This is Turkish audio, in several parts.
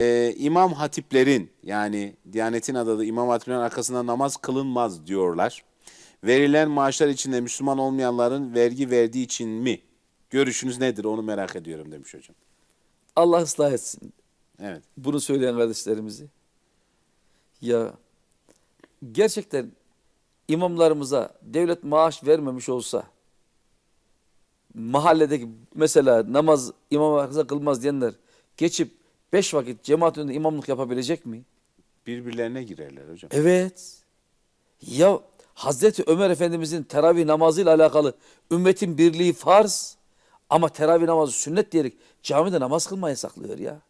Ee, imam hatiplerin yani Diyanet'in adı imam hatiplerin arkasında namaz kılınmaz diyorlar. Verilen maaşlar içinde Müslüman olmayanların vergi verdiği için mi? Görüşünüz nedir onu merak ediyorum demiş hocam. Allah ıslah etsin Evet. bunu söyleyen kardeşlerimizi. Ya gerçekten imamlarımıza devlet maaş vermemiş olsa mahalledeki mesela namaz imam arkasında kılmaz diyenler geçip beş vakit cemaat önünde imamlık yapabilecek mi? Birbirlerine girerler hocam. Evet. Ya Hazreti Ömer Efendimizin teravih namazıyla alakalı ümmetin birliği farz ama teravih namazı sünnet diyerek camide namaz kılmayı yasaklıyor ya.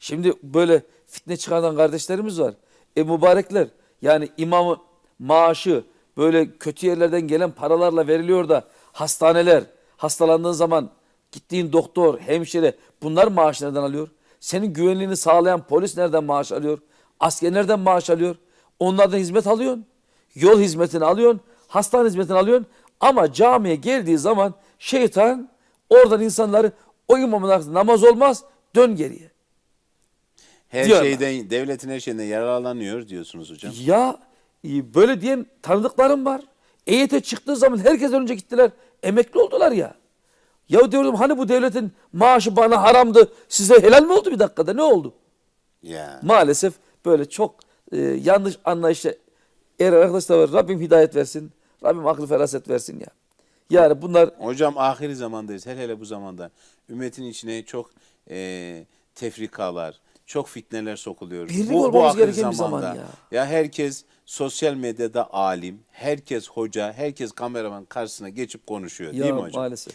Şimdi böyle fitne çıkaran kardeşlerimiz var. E mübarekler yani imamı maaşı böyle kötü yerlerden gelen paralarla veriliyor da hastaneler hastalandığın zaman gittiğin doktor, hemşire bunlar maaş nereden alıyor? Senin güvenliğini sağlayan polis nereden maaş alıyor? Asker nereden maaş alıyor? Onlardan hizmet alıyorsun. Yol hizmetini alıyorsun. Hastane hizmetini alıyorsun. Ama camiye geldiği zaman şeytan oradan insanları o imamın arkasında namaz olmaz dön geriye. Her diyorlar. şeyden, devletin her şeyinden yararlanıyor diyorsunuz hocam. Ya e, böyle diyen tanıdıklarım var. EYT çıktığı zaman herkes önce gittiler. Emekli oldular ya. Ya diyorum hani bu devletin maaşı bana haramdı. Size helal mi oldu bir dakikada? Ne oldu? Ya. Maalesef böyle çok e, yanlış anlayışla eğer arkadaşlar var. Rabbim hidayet versin. Rabbim akıl feraset versin ya. Yani bunlar Hocam ahiri zamandayız. Hele hele bu zamanda. Ümmetin içine çok e, tefrikalar, çok fitneler sokuluyor. Birlik bu, ahir gereken bir zaman zamanda. ya. Ya herkes sosyal medyada alim, herkes hoca, herkes kameraman karşısına geçip konuşuyor değil mi ya hocam? maalesef.